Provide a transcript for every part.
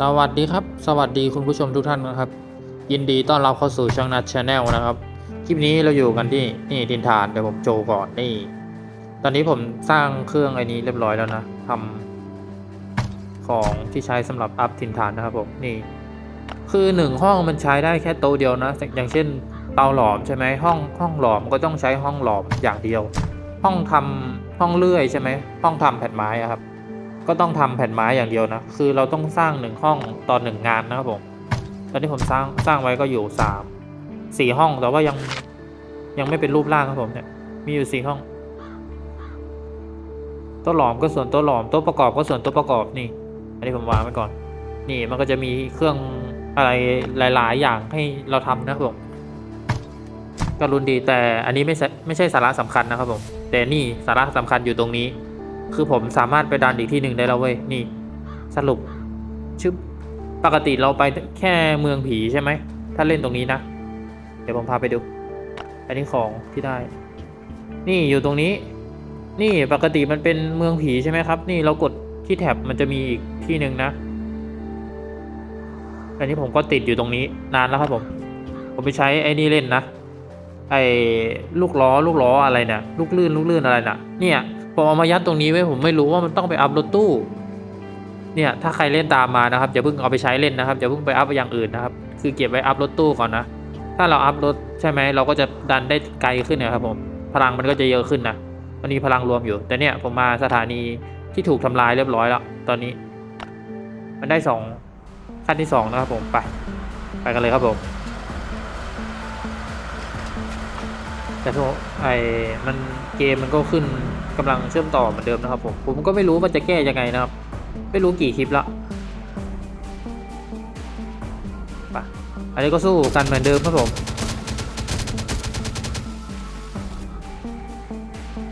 สวัสดีครับ สวัสดีคุณผู้ชมทุกท่านนะครับ ยินดีต้อนรับเข้าสู่ช่องนัดชาแนลนะครับ คลิปนี้เราอยู่กันที่นี่ดินฐานเดี๋ยวผมโชว์ก่อนนี่ ตอนนี้ผมสร้างเครื่องไอ้นี้เรียบร้อยแล้วนะทำของที่ใช้สำหรับอัพทินฐานนะครับผมนี่ คือหนึ่งห้องมันใช้ได้แค่โต๊ะเดียวนะ อย่างเช่น เตาหลอมใช่ไหมห้องห้องหลอมก็ต้องใช้ห้องหลอมอย่างเดียว ห้องทำห้องเลื่อยใช่ไหมห้องทำแผ่นไม้ครับ ก็ต้องทำแผ่นไม้อย่างเดียวนะ คือเราต้องสร้างหนึ่งห้องต่อหนึ่งงานนะครับผม ตอนนี้ผมสร้างสร้างไว้ก็อยู่สามสี่ห้องแต่ว่ายังยังไม่เป็นรูปร่างครับผมเนี่ย มีอยู่สี่ห้องโต๊ะหลอมก็ส่วนโต๊ะหลอมโต๊ะประกอบก็ส่วนโต๊ะประกอบนี่ อันนี้ผมวางไว้ก่อน นี่มันก็จะมีเครื่องอะไรหลาย ๆ อย่างให้เราทำนะครับผมก็รุนดีแต่อันนี้ไม่ใช่ไม่ใช่สาระสำคัญนะครับผม แต่นี่สาระสำคัญอยู่ตรงนี้ คือผมสามารถไปดันอีกที่หนึ่งได้แล้วเว้ย นี่ สรุปชึบปกติเราไปแค่เมืองผีใช่ไหม ถ้าเล่นตรงนี้นะ เดี๋ยวผมพาไปดู อันนี้ของที่ได้ นี่อยู่ตรงนี้ นี่ปกติมันเป็นเมืองผีใช่ไหมครับ นี่เรากดที่แท็บมันจะมีอีกที่หนึ่งนะ อันนี้ผมก็ติดอยู่ตรงนี้นานแล้วครับผม ผมไปใช้ไอ้นี่เล่นนะ ไอ้ลูกล้อลูกล้ออะไรเนี่ย ลูกลื่นลูกลื่นอะไรน่ะ เนี่ย ผมเอามายัดตรงนี้ไว้ผมไม่รู้ว่ามันต้องไปอัพรถตู้ เนี่ยถ้าใครเล่นตามมานะครับอย่าเพิ่งเอาไปใช้เล่นนะครับอย่าเพิ่งไปอัพอย่างอื่นนะครับ คือเก็บไว้อัพรถตู้ก่อนนะ ถ้าเราอัพรถใช่ไหมเราก็จะดันได้ไกลขึ้นนะครับผมพลังมันก็จะเยอะขึ้นนะมันมีพลังรวมอยู่ แต่เนี่ยผมมาสถานีที่ถูกทำลายเรียบร้อยแล้ว ตอนนี้ มันได้สองขั้นที่สองนะครับผมไป ไปกันเลยครับผมแต่พวกไอ้มันเกมมันก็ขึ้น กำลังเชื่อมต่อเหมือนเดิมนะครับผมผมก็ไม่รู้ว่าจะแก้ยังไงนะครับ ไม่รู้กี่คลิปละไปอันนี้ก็สู้กันเหมือนเดิมครับผม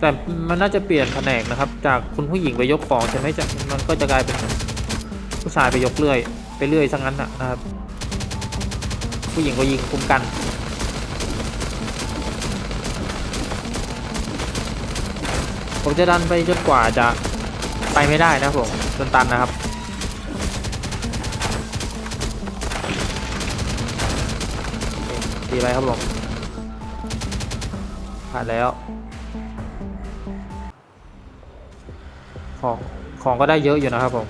แต่มันน่าจะเปลี่ยนแผนกนะครับ จากคุณผู้หญิงไปยกของใช่ไหมจากมันก็จะกลายเป็นผู้ชายไปยกเลื่อย ไปเลื่อยซะงั้นนะนะครับ ผู้หญิงก็ยิงคุ้มกัน ผมจะดันไปจนกว่าจะไปไม่ได้นะผมจนตันนะครับ ตีไปครับผมผ่านแล้วของของก็ได้เยอะอยู่นะครับผม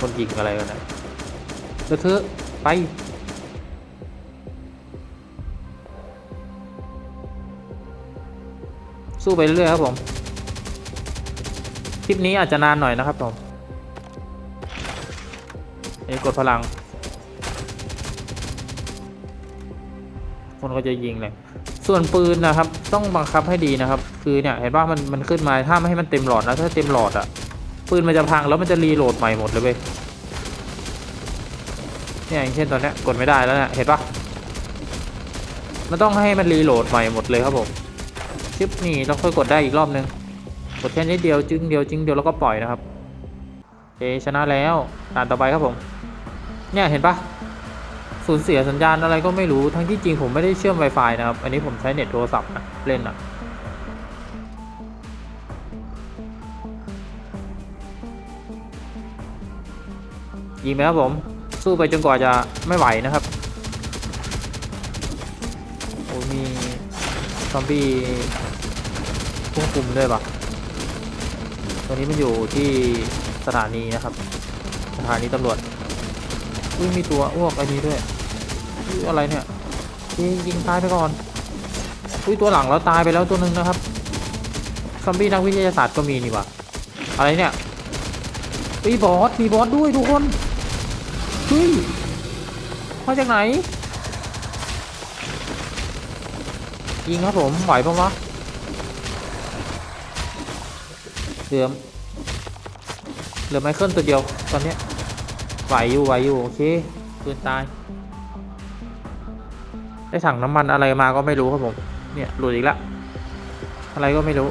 คนยิงอะไรกันนะเดี๋ยวเธอะไป สู้ไปเรื่อยครับผม คลิปนี้อาจจะนานหน่อยนะครับผมอันนี้กดพลัง คนก็จะยิงเลย ส่วนปืนนะครับ ต้องบังคับให้ดีนะครับ คือเนี่ยเห็นว่ามันมันขึ้นมาถ้าไม่ให้มันเต็มหลอดนะถ้าเต็มหลอดอะปืนมันจะพังแล้วมันจะรีโหลดใหม่หมดเลยเว้ยเนี่ยอย่างเช่นตอนเนี้ยกดไม่ได้แล้วเนี่ยเห็นปะมันต้องให้มันรีโหลดใหม่หมดเลยครับผม ชึบนี่เราค่อยกดได้อีกรอบนึง กดแค่นิดเดียวจึงเดียวจึงเดียวแล้วก็ปล่อยนะครับโอชนะแล้วด่านต่อไปครับผม เนี่ยเห็นปะสูญเสียสัญญาณอะไรก็ไม่รู้ทั้งที่จริงผมไม่ได้เชื่อม Wi-Fi นะครับ อันนี้ผมใช้เน็ตโทรศัพท์นะเล่นอะยิงไปครับผม สู้ไปจนกว่าจะไม่ไหวนะครับ โอ้มี ซอมบี้ควบคุมด้วยปะตัวนี้มันอยู่ที่สถานีนะครับ สถานีตำรวจอุ้ยมีตัวอ้วกไอ้นี้ด้วยอุ้ยอะไรเนี่ยยิงยิงตายไปก่อนอุ้ยตัวหลังเราตายไปแล้วตัวหนึ่งนะครับซอมบี้นักวิทยาศาสตร์ก็มีนี่วะอะไรเนี่ยอุ้ยบอสมีบอสด้วยทุกคนเฮ้ยมาจากไหน ยิงครับผมไหวปะวะเหลือเหลือไมเคิลตัวเดียวตอนนี้ไหวอยู่ไหวอยู่โอเคปืนตาย ได้ถังน้ำมันอะไรมาก็ไม่รู้ครับผม เนี่ยหลุดอีกแล้วอะไรก็ไม่รู้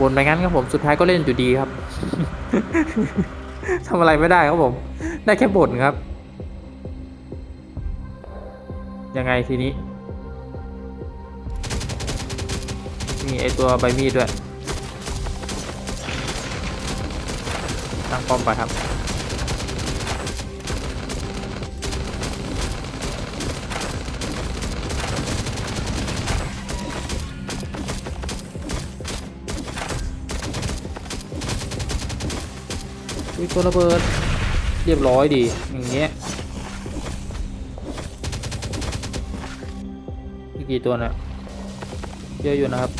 วนไปงั้นครับผมสุดท้ายก็เล่นอยู่ดีครับทำอะไรไม่ได้ครับผม ได้แค่บ่นครับ ยังไงทีนี้ มีไอตัวใบมีดด้วย ตั้งป้อมไปครับอุ้ยตัวระเบิด เรียบร้อยดี อย่างเงี้ย กี่ตัวเนี่ยเยอะอยู่นะครับ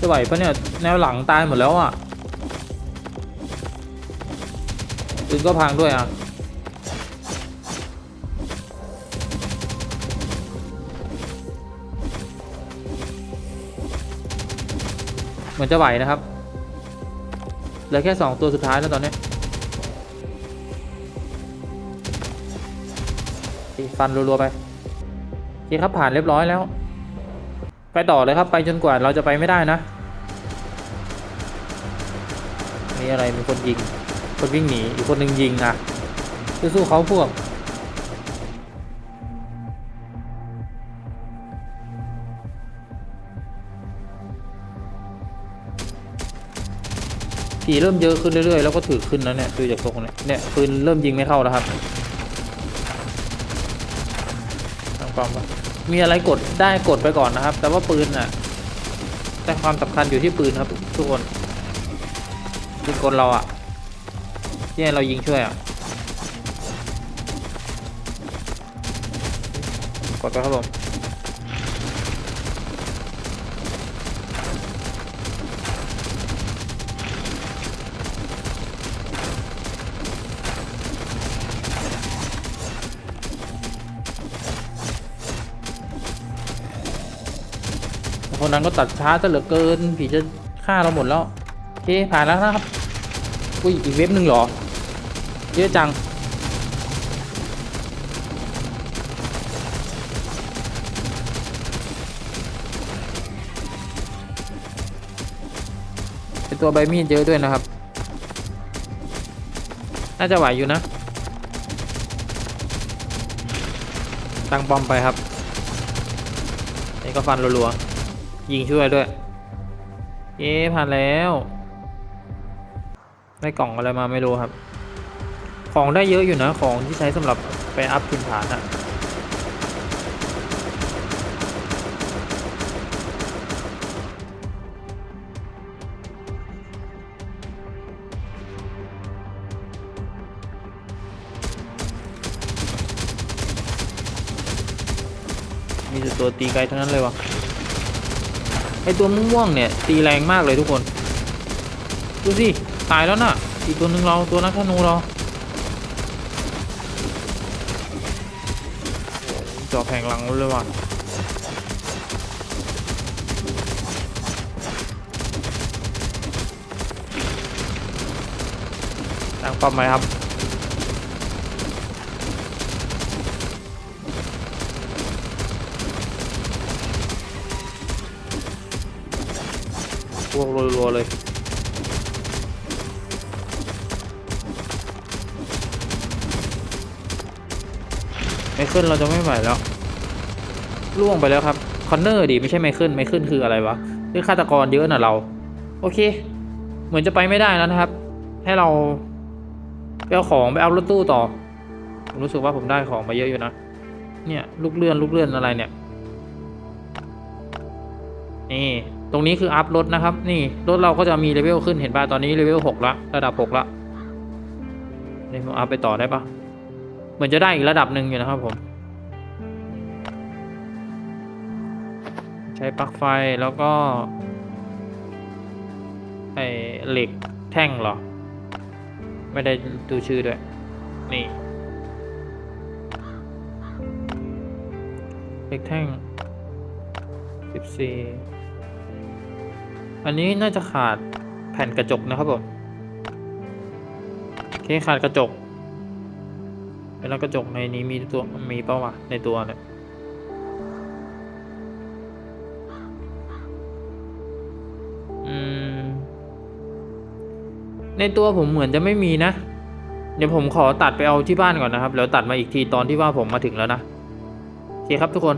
จะไหวปะเนี่ยแนวหลังตายหมดแล้วอะปืนก็พังด้วยอะเหมือนจะไหวนะครับเหลือแค่สองตัวสุดท้ายแล้วตอนนี้ตีฟันรัวๆไป คครับผ่านเรียบร้อยแล้ว ไปต่อเลยครับไปจนกว่าเราจะไปไม่ได้นะ มีอะไรมีคนยิง คนวิ่งหนีอีกคนหนึ่งยิงอะสู้ๆเขาพวกผีเริ่มเยอะขึ้นเรื่อยๆ แล้วก็ถือขึ้นแล้วเนี่ยดูจากทรงเนี่ยเนี่ยปืนเริ่มยิงไม่เข้าแล้วครับตั้ง ความว่ามีอะไรกดได้กดไปก่อนนะครับ แต่ว่าปืนน่ะ แต่ความสำคัญอยู่ที่ปืนครับ ทุกคนปืนกลเราอะที่เรายิงช่วยอะกดไปครับผม นั้นก็ตัดช้าซะเหลือเกิน ผีจะฆ่าเราหมดแล้วโอเคผ่านแล้วนะครับอุ้ยอีกเว็บหนึ่งเหรอ เยอะจังเป็นตัวใบมีดเยอะด้วยนะครับ น่าจะไหวอยู่นะ ตั้งปอมไปครับ นี่ก็ฟันรัวๆ ยิงช่วยด้วย เย้ผ่านแล้วได้กล่องอะไรมาไม่รู้ครับ ของได้เยอะอยู่นะของที่ใช้สำหรับไปอัพพื้นฐานอะมีแต่ตัวตีไกลทั้งนั้นเลยวะ ไอตัวม่วงเนี่ย ตีแรงมากเลยทุกคน ดูสิ ตายแล้วน่ะ อีกตัวหนึ่งเราตัวนักธนูเราจอแผงหลังเลยว่ะตั้งป้อมไหมครับ วกรัวๆเลยไม่ขึ้นเราจะไม่ไหวแล้วล่วงไปแล้วครับคอนเนอร์ดิไม่ใช่ไม่ขึ้นไม่ขึ้นคืออะไรวะคือฆาตกรเยอะน่ะเรา โอเค เหมือนจะไปไม่ได้แล้วนะครับ ให้เราไปเอาของไปเอารถตู้ต่อ ผมรู้สึกว่าผมได้ของมาเยอะอยู่นะ เนี่ย ลูกเลื่อนลูกเลื่อนอะไรเนี่ย นี่ ตรงนี้คืออัพรถนะครับ นี่รถเราก็จะมีเลเวลขึ้นเห็นป่ะตอนนี้เลเวลหกละระดับหกละนี่ผมอัพไปต่อได้ปะเหมือนจะได้อีกระดับหนึ่งอยู่นะครับผม ใช้ปลั๊กไฟแล้วก็ไอเหล็กแท่งเหรอ ไม่ได้ดูชื่อด้วย นี่เหล็กแท่งสิบสี่ อันนี้น่าจะขาดแผ่นกระจกนะครับผมโอเคขาดกระจกแล้วกระจกในนี้มีตัวมีเป้าวะในตัวเนี่ยอืมในตัวผมเหมือนจะไม่มีนะ เดี๋ยวผมขอตัดไปเอาที่บ้านก่อนนะครับ แล้วตัดมาอีกทีตอนที่ว่าผมมาถึงแล้วนะ โอเคครับทุกคน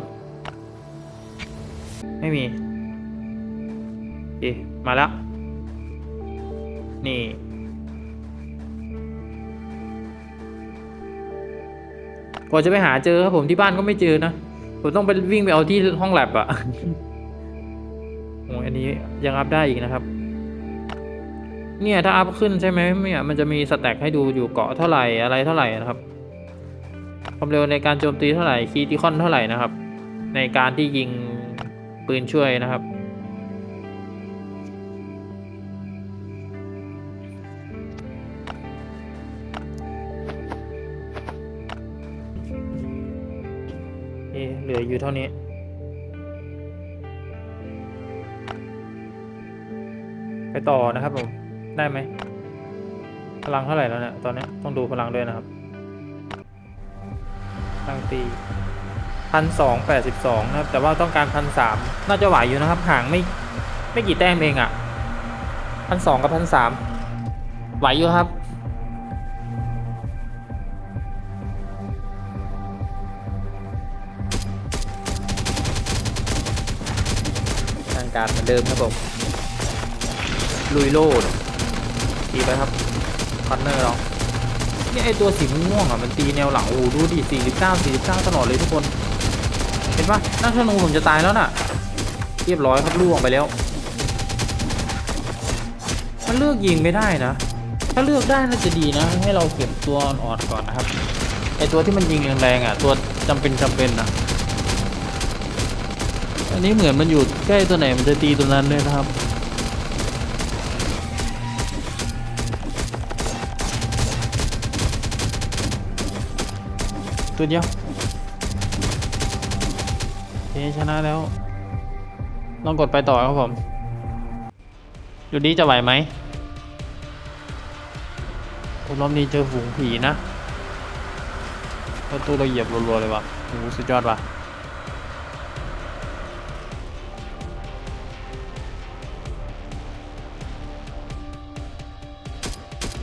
ไม่มี เคมาแล้ว นี่ กว่าจะไปหาเจอครับผมที่บ้านก็ไม่เจอนะ ผมต้องไปวิ่งไปเอาที่ห้องแลบอะโอ้อันนี้ยังอัพได้อีกนะครับ เนี่ยถ้าอัพขึ้นใช่ไหมเนี่ยมันจะมีสแต็กให้ดูอยู่เกาะเท่าไหร่อะไรเท่าไหร่นะครับ ความเร็วในการโจมตีเท่าไหร่คีติคอนเท่าไหร่นะครับ ในการที่ยิงปืนช่วยนะครับ นี่เหลืออยู่เท่านี้ ไปต่อนะครับผม ได้ไหม พลังเท่าไหร่แล้วเนี่ยตอนนี้ต้องดูพลังด้วยนะครับตังตีพันสองแปดสิบสองนะครับ แต่ว่าต้องการพันสามน่าจะไหวอยู่นะครับ ห่างไม่ไม่กี่แต้มเองอะ่ะพันสองกับพันสามไหวอยู่ครับ การเหมือนเดิมครับผมลุยโลดตีไปครับคอนเนอร์เราเนี่ยไอตัวสีม่วงอะมันตีแนวหลังโอ้ดูดิ49 49 ตลอดเลยทุกคน เห็นปะนักธนูผมจะตายแล้วน่ะ เรียบร้อยครับล่วงไปแล้ว มันเลือกยิงไม่ได้นะ ถ้าเลือกได้น่าจะดีนะ ให้เราเก็บตัวอ่อนก่อนนะครับไอตัวที่มันยิงแรงๆอะ ตัวจำเป็นจำเป็นอะ อันนี้เหมือนมันอยู่ใกล้ตัวไหนมันจะตีตัวนั้นด้วยนะครับ ตัวเดียวเอชนะแล้ว ลองกดไปต่อครับผมดูดีจะไหวไหมรอบนี้เจอฝูงผีนะประตูเราเหยียบรัวๆเลยว่ะโอ้สุดยอดว่ะ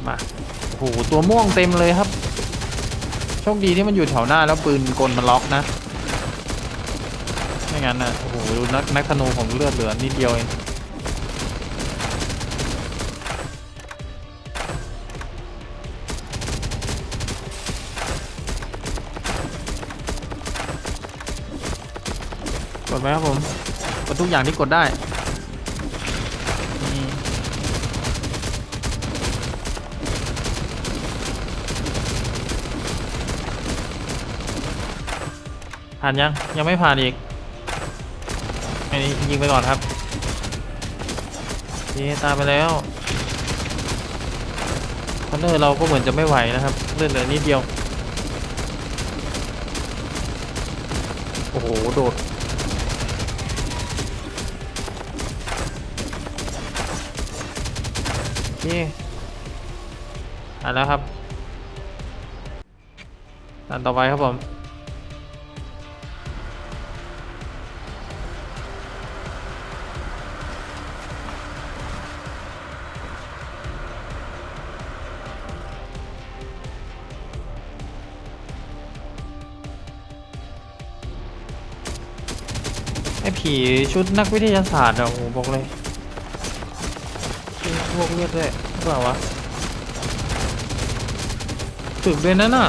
มาโอ้โหตัวม่วงเต็มเลยครับ โชคดีที่มันอยู่แถวหน้าแล้วปืนกลมันล็อกนะไม่งั้นนะโอ้โหนักนักธนูผมเลือดเหลือนิดเดียวเองกดไหมครับผมกดทุกอย่างที่กดได้นี่ ผ่านยัง ยังไม่ผ่านอีก อันนี้ยิงไปก่อนครับนี่ตามไปแล้วคอนเนอร์เราก็เหมือนจะไม่ไหวนะครับเลือดเหลือนิดเดียว โอ้โห โดดโอเคอ่านแล้วครับอันต่อไปครับผม ผีชุดนักวิทยาศาสตร์อะโอ้โหบอกเลยพวกเลือดด้วยหรือเปล่าวะถึกเลยนั่นน่ะ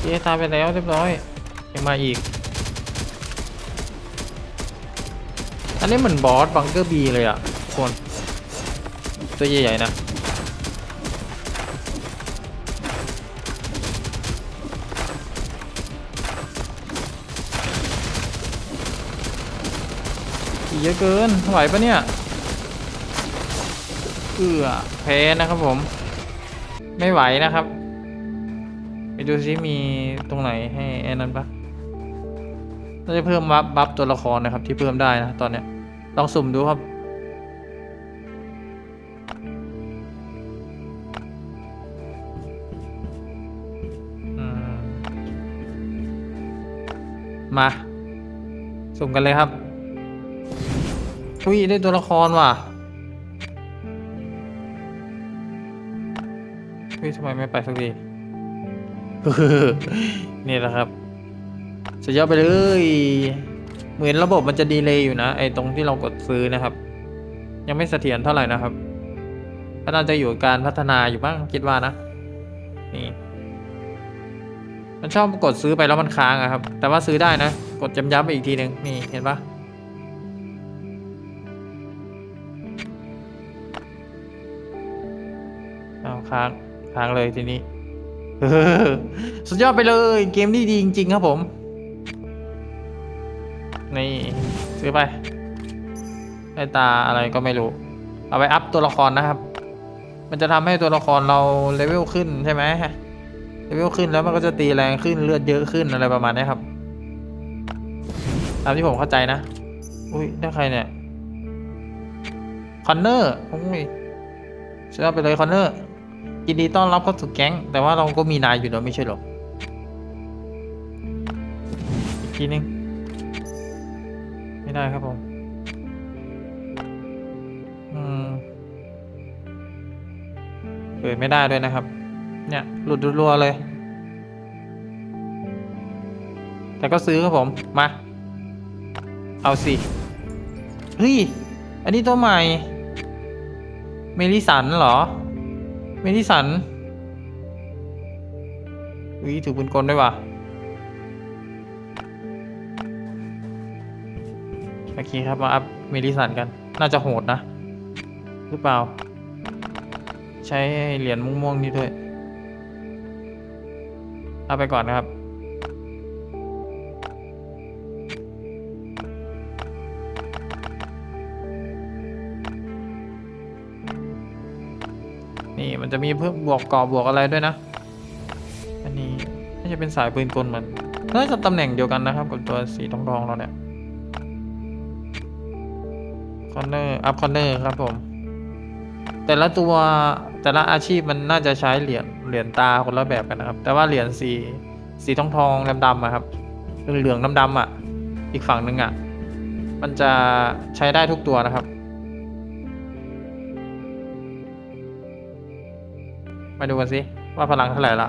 เยตายไปแล้วเรียบร้อยยังมาอีก อันนี้เหมือนบอสบังเกอร์บีเลยอะคน ตัวใหญ่ๆนะ เยอะเกินไหวปะเนี่ยเอือแพ้นะครับผม ไม่ไหวนะครับ ไปดูซิมีตรงไหนให้ไอ้นั้นปะน่าจะเพิ่มบัฟบัฟตัวละครนะครับ ที่เพิ่มได้นะตอนเนี้ยลองสุ่มดูครับมมาสุ่มกันเลยครับ อุ้ยได้ตัวละครว่ะเฮ้ยทำไมไม่ไปสักทีนี่แหละครับ สุดยอดไปเลย เหมือนระบบมันจะดีเลย์อยู่นะ ไอตรงที่เรากดซื้อนะครับ ยังไม่เสถียรเท่าไหร่นะครับก็น่าจะอยู่การพัฒนาอยู่บ้างคิดว่านะ นี่ มันชอบกดซื้อไปแล้วมันค้างอะครับ แต่ว่าซื้อได้นะ กดย้ำๆไปอีกทีหนึ่งนี่เห็นปะ ค้างค้างเลยทีนี้สุดยอดไปเลย เกมนี้ดีจริง ๆ ครับผม นี่ซื้อไปได้ตาอะไรก็ไม่รู้ เอาไปอัพตัวละครนะครับ มันจะทำให้ตัวละครเราเลเวลขึ้นใช่ไหมเลเวลขึ้นแล้วมันก็จะตีแรงขึ้นเลือดเยอะขึ้นอะไรประมาณนี้ครับ ตามที่ผมเข้าใจนะ อุ้ยได้ใครเนี่ย คอนเนอร์โอ้ยเชื่อไปเลยคอนเนอร์ ยินดีต้อนรับเข้าสู่แก๊ง แต่ว่าเราก็มีนายอยู่แล้วไม่ใช่หรออีกทีนึง ไม่ได้ครับผมอืมเปิดไม่ได้ด้วยนะครับ เนี่ย หลุดรัวๆเลย แต่ก็ซื้อครับผม มา เอาสิ เฮ้ย อันนี้ตัวใหม่ เมลิสันเหรอ เมลิสันวิถือปืนกลด้วยว่ะโอเคครับมาอัพเมลิสันกัน น่าจะโหดนะ หรือเปล่า ใช้เหรียญม่วงๆนี่ด้วย เอาไปก่อนนะครับ นี่มันจะมีเพิ่มบวกกรอบบวกอะไรด้วยนะ อันนี้น่าจะเป็นสายปืนกลเหมือนน่าจะตำแหน่งเดียวกันนะครับกับตัวสีทองทองเราเนี่ยคอนเนอร์อัพคอนเนอร์ครับผม แต่ละตัวแต่ละอาชีพมันน่าจะใช้เหรียญเหรียญตาคนละแบบกันนะครับ แต่ว่าเหรียญสีสีทองทองดำๆอะครับเหลืองๆดำอะอีกฝั่งหนึ่งอะมันจะใช้ได้ทุกตัวนะครับ มาดูกันสิว่าพลังเท่าไหร่ละ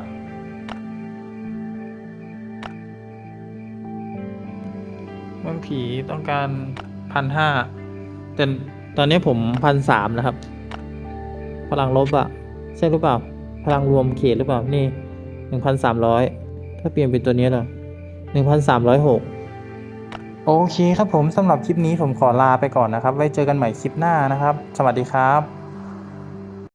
เมืองผีต้องการพันห้าแต่ตอนนี้ผมพันสามนะครับ พลังลบอะใช่หรือเปล่า พลังรวมเขตหรือเปล่า นี่หนึ่งพันสามร้อยถ้าเปลี่ยนเป็นตัวนี้เหรอหนึ่งพันสามร้อยหกโอเคครับผมสำหรับคลิปนี้ผมขอลาไปก่อนนะครับ ไว้เจอกันใหม่คลิปหน้านะครับ สวัสดีครับ